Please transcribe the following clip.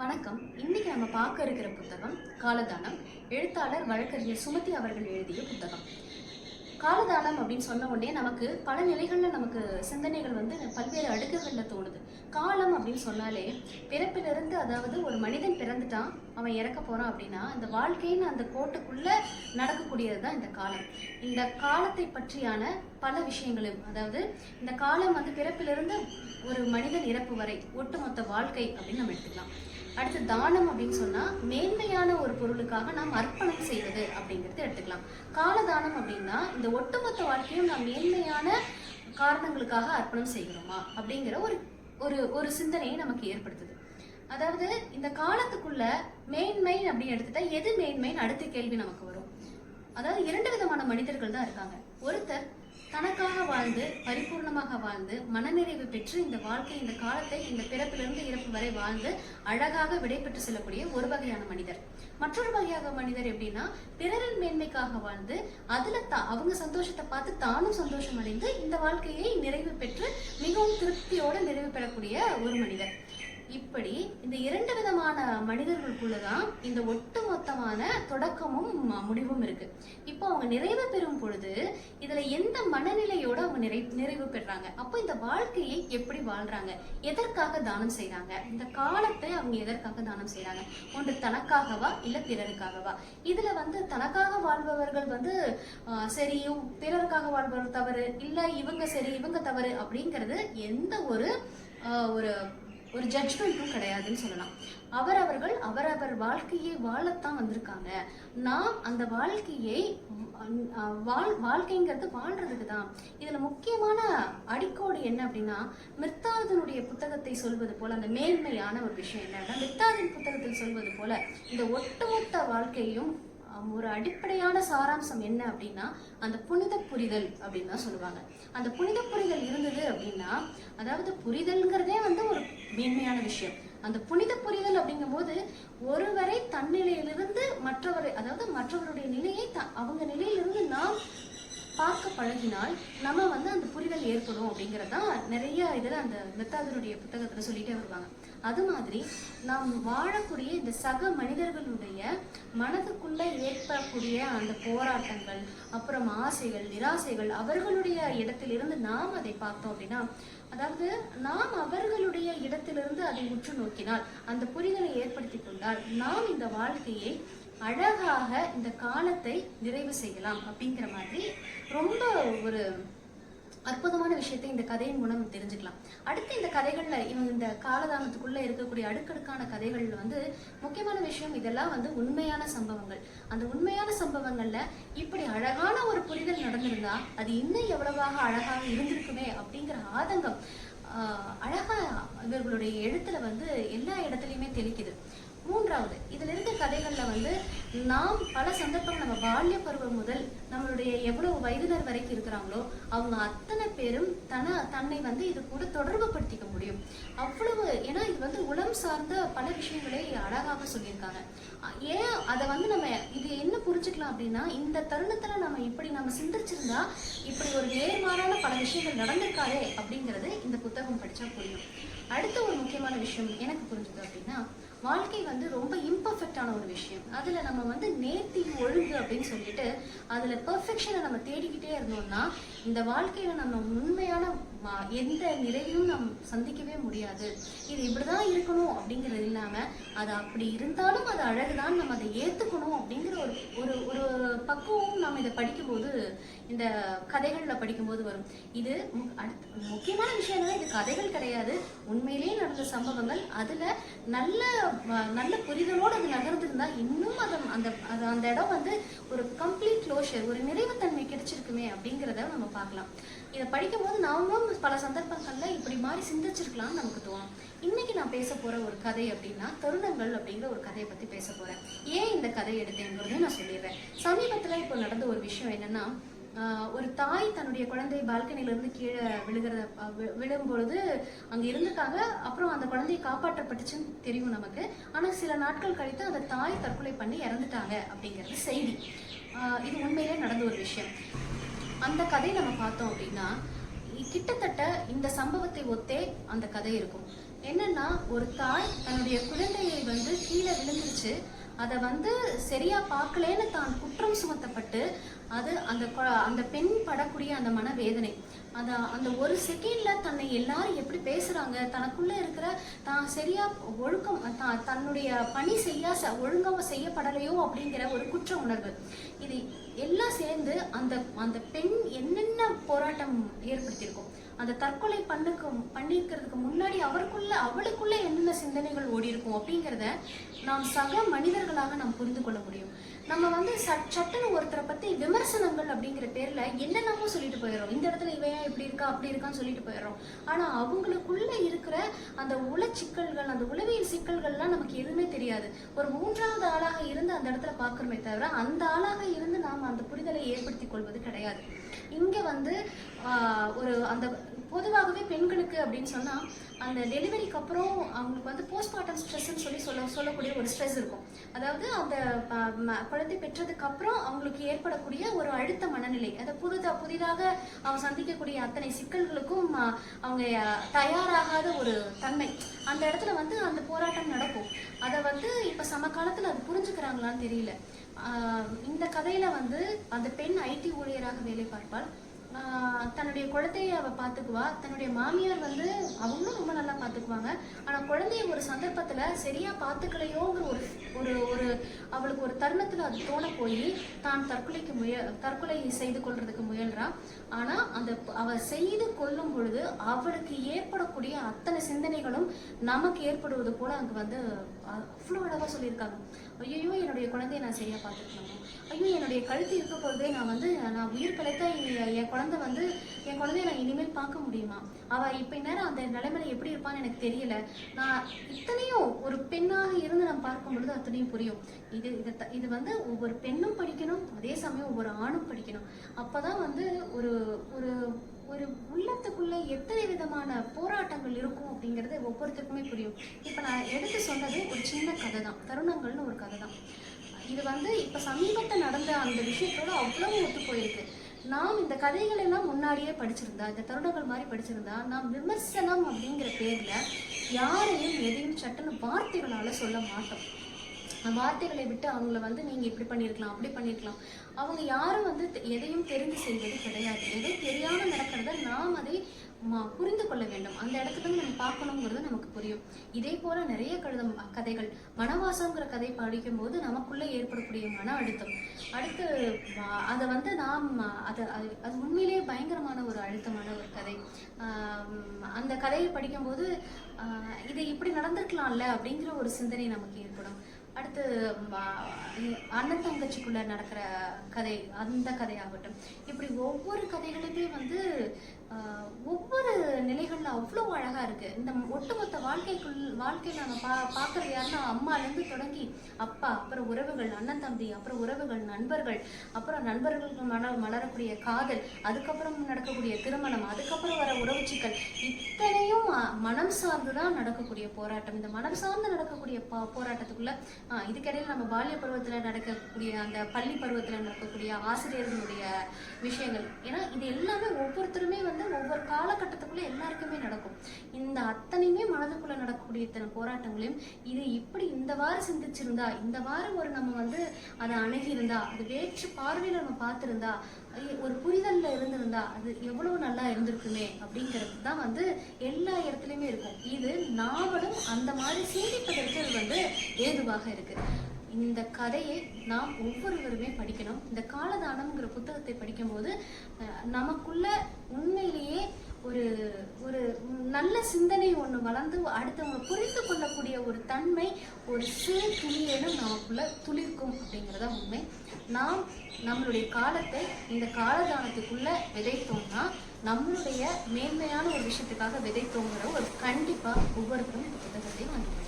வணக்கம். இன்னைக்கு நம்ம பார்க்க இருக்கிற புத்தகம் காலதானம் எழுத்தாளர் வழக்கறிஞர் சுமதி அவர்கள் எழுதிய புத்தகம். காலதானம் அப்படின்னு சொன்ன உடனே நமக்கு பல நிலைகளில் நமக்கு சிந்தனைகள் வந்து பல்வேறு அடுக்குகளில் தோணுது. காலம் அப்படின்னு சொன்னாலே பிறப்பிலிருந்து அதாவது ஒரு மனிதன் பிறந்துட்டான் அவன் இறக்க போகிறான் அப்படின்னா இந்த வாழ்க்கைன்னு அந்த கோட்டுக்குள்ளே நடக்கக்கூடியது தான் இந்த காலம். இந்த காலத்தை பற்றியான பல விஷயங்களும் அதாவது இந்த காலம் வந்து பிறப்பிலிருந்து ஒரு மனிதன் இறப்பு வரை ஒட்டுமொத்த வாழ்க்கை அப்படின்னு நம்ம எடுத்துக்கலாம். அடுத்து தானம் அப்படின்னு சொன்னா மேன்மையான ஒரு பொருளுக்காக நாம் அர்ப்பணம் செய்வது அப்படிங்கிறது எடுத்துக்கலாம். காலதானம் அப்படின்னா இந்த ஒட்டுமொத்த வாழ்க்கையும் நாம் மேன்மையான காரணங்களுக்காக அர்ப்பணம் செய்கிறோமா அப்படிங்கிற ஒரு ஒரு ஒரு சிந்தனையை நமக்கு ஏற்படுத்துது. அதாவது இந்த காலத்துக்குள்ள மேன்மை அப்படின்னு எடுத்துட்டா எது மேன்மைன்னு அடுத்த கேள்வி நமக்கு வரும். அதாவது இரண்டு விதமான மனிதர்கள் தான் இருக்காங்க. ஒருத்தர் வாழ்ந்து பரிபூர்ணமாக வாழ்ந்து மனநிறைவு பெற்று இந்த வாழ்க்கை இந்த காலத்தை இந்த பிறப்பிலிருந்து இறப்பு வரை வாழ்ந்து அழகாக விடைபெற்று செல்லக்கூடிய ஒரு வகையான மனிதர். மற்றொரு வகையாக மனிதர் எப்படின்னா பிறரின் மேன்மைக்காக வாழ்ந்து அதுல தா அவங்க சந்தோஷத்தை பார்த்து தானும் சந்தோஷம் அடைந்து இந்த வாழ்க்கையை நிறைவு பெற்று மிகவும் திருப்தியோடு நிறைவு பெறக்கூடிய ஒரு மனிதர். இப்படி இந்த இரண்டு விதமான மனிதர்களுக்குள்ளதான் இந்த ஒட்டுமொத்தமான தொடக்கமும் முடிவும் இருக்கு. இப்போ அவங்க நிறைவு பெறும் பொழுது இதுல எந்த மனநிலையோட அவங்க நிறை நிறைவு பெறாங்க? அப்போ இந்த வாழ்க்கையை எப்படி வாழ்றாங்க? எதற்காக தானம் செய்யறாங்க இந்த காலத்தை அவங்க எதற்காக தானம் செய்யறாங்க ஒன்று தனக்காகவா இல்ல பிறருக்காகவா? இதுல வந்து தனக்காக வாழ்பவர்கள் வந்து சரி பிறருக்காக வாழ்பவர் தவறு இல்ல இவங்க சரி இவங்க தவறு அப்படிங்கிறது எந்த ஒரு ஒரு ஒரு ஜட்ஜ்மெண்ட்டும் கிடையாதுன்னு சொல்லலாம். அவரவர்கள் அவரவர் வாழ்க்கையை வாழத்தான் வந்திருக்காங்க. நாம் அந்த வாழ்க்கையை வாழ் வாழ்க்கைங்கிறது வாழ்றதுக்கு தான். இதுல முக்கியமான அடிக்கோடு என்ன அப்படின்னா மிர்தாதனுடைய புத்தகத்தை சொல்வது போல அந்த மேன்மையான ஒரு விஷயம் என்னன்னா மிர்தாதின் புத்தகத்தில் சொல்வது போல இந்த ஒட்டுமொத்த வாழ்க்கையும் ஒரு அடிப்படையான சாராம்சம் என்ன அப்படின்னா அந்த புனித புரிதல் அப்படின்னு தான் சொல்லுவாங்க. அந்த புனித புரிதல் இருந்தது அப்படின்னா அதாவது புரிதல்ங்கிறதே வந்து ஒரு மேன்மையான விஷயம். அந்த புனித புரிதல் அப்படிங்கும்போது ஒருவரை தன்னிலையிலிருந்து மற்றவரை அதாவது மற்றவருடைய நிலையை த- அவங்க நிலையிலிருந்து நாம் பார்க்க பழகினால் நம்ம வந்து அந்த புரிதல் ஏற்படும் அப்படிங்கிறது தான் நிறைய இதில் அந்த மெத்தாதருடைய புத்தகத்தில் சொல்லிட்டே வருவாங்க. அது மாதிரி நாம் வாழக்கூடிய இந்த சக மனிதர்களுடைய மனதுக்குள்ள ஏற்படக்கூடிய அந்த போராட்டங்கள் அப்புறம் ஆசைகள் நிராசைகள் அவர்களுடைய இடத்திலிருந்து நாம் அதை பார்த்தோம் அப்படின்னா அதாவது நாம் அவர்களுடைய இடத்திலிருந்து அதை உற்று நோக்கினால் அந்த புரிதலை ஏற்படுத்தி கொண்டால் நாம் இந்த வாழ்க்கையை அழகாக இந்த காலத்தை நிறைவு செய்யலாம் அப்படிங்கிற மாதிரி ரொம்ப ஒரு அற்புதமான விஷயத்தை இந்த கதையின் மூலம் தெரிஞ்சுக்கலாம். அடுத்து இந்த கதைகளில் இவங்க இந்த காலதானத்துக்குள்ள இருக்கக்கூடிய அடுக்கடுக்கான கதைகள்ல வந்து முக்கியமான விஷயம் இதெல்லாம் வந்து உண்மையான சம்பவங்கள். அந்த உண்மையான சம்பவங்கள்ல இப்படி அழகான ஒரு புரிதல் நடந்திருந்தா அது இன்னும் எவ்வளவாக அழகாக இருந்திருக்குமே அப்படிங்கிற ஆதங்கம் அழகா இவர்களுடைய எழுத்துல வந்து எல்லா இடத்துலையுமே தெளிக்குது. மூன்றாவது இதுல இருக்க கதைகள்ல வந்து நாம் பல சந்தர்ப்பம் நம்ம பால்ய பருவம் முதல் நம்மளுடைய எவ்வளவு வயதினர் வரைக்கும் இருக்கிறாங்களோ அவங்க அத்தனை பேரும் தன தன்னை வந்து இது கூட தொடர்பு படுத்திக்க முடியும். அவ்வளவு ஏன்னா இது வந்து உளம் சார்ந்த பல விஷயங்களை அழகாக சொல்லியிருக்காங்க. ஏன் அதை வந்து நம்ம இது என்ன புரிஞ்சுக்கலாம் அப்படின்னா இந்த தருணத்துல நம்ம இப்படி நம்ம சிந்திச்சிருந்தா இப்படி ஒரு நேர்மாறான பல விஷயங்கள் நடந்திருக்காதே அப்படிங்கிறது இந்த புத்தகம் படிச்சா புரியும். அடுத்த ஒரு முக்கியமான விஷயம் எனக்கு புரிஞ்சுது அப்படின்னா வாழ்க்கை வந்து ரொம்ப இம்பர்ஃபெக்டான ஒரு விஷயம். அதுல நம்ம வந்து நேர்த்தி ஒழுங்கு அப்படின்னு சொல்லிட்டு அதுல பெர்ஃபெக்ஷனை நம்ம தேடிக்கிட்டே இருந்தோம்னா இந்த வாழ்க்கையில நம்ம உண்மையான எந்த நிலையிலும் நாம் சந்திக்கவே முடியாது. இது இப்படிதான் இருக்கணும் அப்படிங்கிறது இல்லாம அது அப்படி இருந்தாலும் அது அழகுதான் நம்ம அதை ஏத்துக்கணும் அப்படிங்கிற ஒரு ஒரு ஒரு பக்குவம் நம்ம இதை படிக்கும்போது இந்த கதைகள்ல படிக்கும்போது வரும். இது அடுத்த முக்கியமான விஷயம் என்னன்னா இது கதைகள் கிடையாது. உண்மையிலேயே நடந்த சம்பவங்கள் அதுல நல்ல நல்ல புரிதலோடு அது நகர்ந்திருந்தா இன்னும் அது அந்த அது அந்த இடம் வந்து ஒரு கம்ப்ளீட் க்ளோஷர் ஒரு நிறைவுத்தன்மை கிடைச்சிருக்குமே அப்படிங்கிறத நம்ம பார்க்கலாம். இதை படிக்கும்போது நாமும் பல சந்தர்ப்பங்களில் இப்படி மாதிரி சிந்திச்சிருக்கலாம்னு நமக்கு தோணும். இன்னைக்கு நான் பேச போகிற ஒரு கதை அப்படின்னா தருணங்கள் அப்படிங்கிற ஒரு கதையை பற்றி பேச போகிறேன் ஏன் இந்த கதை எடுத்தேங்கிறதையும் நான் சொல்லிடுறேன். சமீபத்தில் இப்போ நடந்த ஒரு விஷயம் என்னன்னா ஒரு தாய் தன்னுடைய குழந்தை பால்கனிலிருந்து கீழே விழுகிறத விழும்பொழுது வி- விழும் இருந்திருக்காங்க அப்புறம் அந்த குழந்தையை காப்பாற்றப்பட்டுச்சுன்னு தெரியும் நமக்கு. ஆனால் சில நாட்கள் கழித்து அந்த தாய் தற்கொலை பண்ணி இறந்துட்டாங்க அப்படிங்கிறது செய்தி. இது உண்மையிலே நடந்த ஒரு விஷயம். அந்த கதை நம்ம பார்த்தோம் அப்படின்னா கிட்டத்தட்ட இந்த சம்பவத்தை ஒத்தே அந்த கதை இருக்கும். என்னன்னா ஒரு தாய் தன்னுடைய குழந்தையை வந்து கீழே விழுந்துருச்சு. அதை வந்து சரியா பார்க்கலேன்னு தான் குற்றம் சுமத்தப்பட்டு அது அந்த அந்த பெண் படக்கூடிய அந்த மனவேதனை. அந்த அந்த ஒரு செகண்ட்ல தன்னை எல்லாரும் எப்படி பேசுறாங்க தனக்குள்ள இருக்கிற தான் சரியா ஒழுக்கம் தான் தன்னுடைய பணி செய்யா ச- செய்யப்படலையோ அப்படிங்கிற ஒரு குற்ற உணர்வு. இது எல்லாம் சேர்ந்து அந்த அந்த பெண் என்னென்ன போராட்டம் ஏற்படுத்தியிருக்கும் அந்த தற்கொலை பண்ணுக்கு பண்ணியிருக்கிறதுக்கு முன்னாடி அவருக்குள்ள அவளுக்குள்ள என்னென்ன சிந்தனைகள் ஓடி இருக்கும் அப்படிங்கிறத நாம் சக மனிதர்களாக நாம் புரிந்து கொள்ள முடியும். நம்ம வந்து சட் சட்டுன்னு ஒருத்தரை பத்தி விமர்சனங்கள் அப்படிங்கிற பேர்ல என்னென்னமோ சொல்லிட்டு போயிடுறோம். இந்த இடத்துல இவன் ஏன் இப்படி இருக்கா அப்படி இருக்கான்னு சொல்லிட்டு போயிடுறோம். ஆனா அவங்களுக்குள்ள இருக்கிற அந்த உள சிக்கல்கள் அந்த உளவியல் சிக்கல்கள்லாம் நமக்கு எதுவுமே தெரியாது. ஒரு மூன்றாவது ஆளாக இருந்து அந்த இடத்துல பார்க்குறோமே தவிர அந்த ஆளாக இருந்து நாம் அந்த புரிதலை ஏற்படுத்திக் கொள்வது கிடையாது. இங்க வந்து ஒரு அந்த பொதுவாகவே பெண்களுக்கு அப்படின்னு சொன்னால் அந்த டெலிவரிக்கு அப்புறம் அவங்களுக்கு வந்து போஸ்ட்மார்ட்டம் ஸ்ட்ரெஸ்ன்னு சொல்லி சொல்ல சொல்லக்கூடிய ஒரு ஸ்ட்ரெஸ் இருக்கும். அதாவது அந்த ப- ம- குழந்தை பெற்றதுக்கு அப்புறம் அவங்களுக்கு ஏற்படக்கூடிய ஒரு அழுத்த மனநிலை. அதை புதுதா புதிதாக அவங்க சந்திக்கக்கூடிய அத்தனை சிக்கல்களுக்கும் அவங்க தயாராகாத ஒரு தன்மை. அந்த இடத்துல வந்து அந்த போராட்டம் நடக்கும். அதை வந்து இப்போ சமகாலத்தில் அது புரிஞ்சுக்கிறாங்களான்னு தெரியல. இந்த கதையில வந்து அந்த பெண் ஐடி ஊழியராக வேலை பார்ப்பாள். தன்னுடைய குழந்தைய அவ பாத்துக்குவா தன்னுடைய மாமியார் வந்து அவங்களும் ரொம்ப நல்லா பாத்துக்குவாங்க ஆனா குழந்தைய ஒரு சந்தர்ப்பத்துல சரியா பாத்துக்கலையோங்கிற ஒரு ஒரு ஒரு அவளுக்கு ஒரு தருணத்துல அது தோண போய் தான் தற்கொலைக்கு முய தற்கொலை செய்து கொள்றதுக்கு முயல்றா. ஆனா அந்த அவள் அவ செய்து கொள்ளும் பொழுது அவளுக்கு ஏற்படக்கூடிய அத்தனை சிந்தனைகளும் நமக்கு ஏற்படுவது போல அங்க வந்து அவ்வளோ அழகாக சொல்லியிருக்காங்க. ஐயோ என்னுடைய குழந்தைய நான் சரியாக பார்த்துக்கணும் ஐயோ என்னுடைய கழுத்து இருக்க பொழுதே நான் வந்து நான் உயிர் பிழைத்த என் என் குழந்தை வந்து என் குழந்தைய நான் இனிமேல் பார்க்க முடியுமா? அவள் இப்ப நேரம் அந்த நிலைமையில எப்படி இருப்பான்னு எனக்கு தெரியல. நான் இத்தனையும் ஒரு பெண்ணாக இருந்து நான் பார்க்கும் பொழுது அத்தனையும் புரியும். இது இதை இது வந்து ஒவ்வொரு பெண்ணும் படிக்கணும் அதே சமயம் ஒவ்வொரு ஆணும் படிக்கணும். அப்போ தான் வந்து ஒரு ஒரு ஒரு எத்தனை விதமான போராட்டங்கள் இருக்கும் அப்படிங்கிறது ஒவ்வொருத்தருக்குமே புரியும். இப்போ நான் எடுத்து சொன்னது ஒரு சின்ன கதை தான் தருணங்கள்னு ஒரு கதை தான் இது வந்து இப்போ சமீபத்தில் நடந்த அந்த விஷயத்தோட அவ்வளவு ஒத்து போயிருக்கு. நாம் இந்த கதைகள் எல்லாம் முன்னாடியே படிச்சிருந்தா இந்த தருணங்கள் மாதிரி படிச்சிருந்தா நாம் விமர்சனம் அப்படிங்கிற பேரில் யாரையும் எதையும் சட்டன்னு வார்த்தைகளால் சொல்ல மாட்டோம். அந்த வார்த்தைகளை விட்டு அவங்கள வந்து நீங்கள் இப்படி பண்ணியிருக்கலாம் அப்படி பண்ணியிருக்கலாம் அவங்க யாரும் வந்து தெ- எதையும் தெரிந்து செய்வது கிடையாது. எதை தெரியாமல் நடக்கிறத நாம் அதை புரிந்து கொள்ள வேண்டும். அந்த இடத்துல நம்ம பார்க்கணுங்கிறது நமக்கு புரியும். இதே போல நிறைய கழுதம் கதைகள் மனவாசங்கிற கதை படிக்கும்போது நமக்குள்ள ஏற்படக்கூடிய மன அழுத்தம். அடுத்து அதை வந்து நாம் அது அது அது உண்மையிலேயே பயங்கரமான ஒரு அழுத்தமான ஒரு கதை. அந்த கதையை படிக்கும்போது இது இப்படி நடந்திருக்கலாம்ல அப்படிங்கிற ஒரு சிந்தனை நமக்கு ஏற்படும். அடுத்து அண்ணன் தங்கச்சிக்குள்ள நடக்கிற கதை அந்த கதையாகட்டும். இப்படி ஒவ்வொரு கதைகளுமே வந்து ஒவ்வொரு நிலைகள்ல அவ்வளோ அழகா இருக்கு. இந்த ஒட்டுமொத்த வாழ்க்கைக்குள் வாழ்க்கையில நாங்கள் பா பார்க்கறது யாருன்னா அம்மாலேருந்து தொடங்கி அப்பா அப்புறம் உறவுகள் அண்ணன் தம்பி அப்புறம் உறவுகள் நண்பர்கள் அப்புறம் நண்பர்களுக்கு மல மலரக்கூடிய காதல் அதுக்கப்புறம் நடக்கக்கூடிய திருமணம் அதுக்கப்புறம் வர உறவுச்சிக்கல் இத்தனையும் மனம் சார்ந்து தான் நடக்கக்கூடிய போராட்டம். இந்த மனம் சார்ந்து நடக்கக்கூடிய பா- போராட்டத்துக்குள்ள இதுக்கிடையில் நம்ம பால்ய பருவத்தில் நடக்கக்கூடிய அந்த பள்ளி பருவத்தில் நடக்கக்கூடிய ஆசிரியர்களுடைய விஷயங்கள். ஏன்னா இது எல்லாமே ஒவ்வொருத்தருமே வந்து ஒவ்வொரு காலகட்டத்துக்குள்ளே எல்லாருக்குமே நடக்கும். இந்த அத்தனையுமே மனதுக்குள்ளே நடக்கக்கூடிய இத்தனை போராட்டங்களையும் இது இப்படி இந்த வாரம் சிந்திச்சிருந்தா இந்த வாரம் ஒரு நம்ம வந்து அதை அணுகியிருந்தா அது வேற்று பார்வையில் நம்ம பார்த்துருந்தா ஒரு புரிதலில் இருந்திருந்தா அது எவ்வளவு நல்லா இருந்திருக்குமே அப்படிங்கிறது தான் வந்து எல்லா இடத்துலையும் இருக்கும். இது நாவலும் அந்த மாதிரி சிந்திப்பதற்கு வந்து ஏதுவாக இருக்கு. இந்த கதையை நாம் ஒவ்வொருவருமே படிக்கணும். இந்த காலதானம்ங்கிற புத்தகத்தை படிக்கும்போது நமக்குள்ள உண்மையிலேயே ஒரு ஒரு நல்ல சிந்தனை ஒன்று வளர்ந்து அடுத்தவங்க புரிந்து கொள்ளக்கூடிய ஒரு தன்மை ஒரு சிறு துளியேனும் நமக்குள்ள துளிர்க்கும் அப்படிங்கிறத உண்மை. நாம் நம்மளுடைய காலத்தை இந்த காலதானத்துக்குள்ள விதைத்தோம்னா நம்மளுடைய மேன்மையான ஒரு விஷயத்துக்காக விதைத்தோங்கிற ஒரு கண்டிப்பாக ஒவ்வொருத்தரும் இந்த புத்தகத்தையும் வாங்கி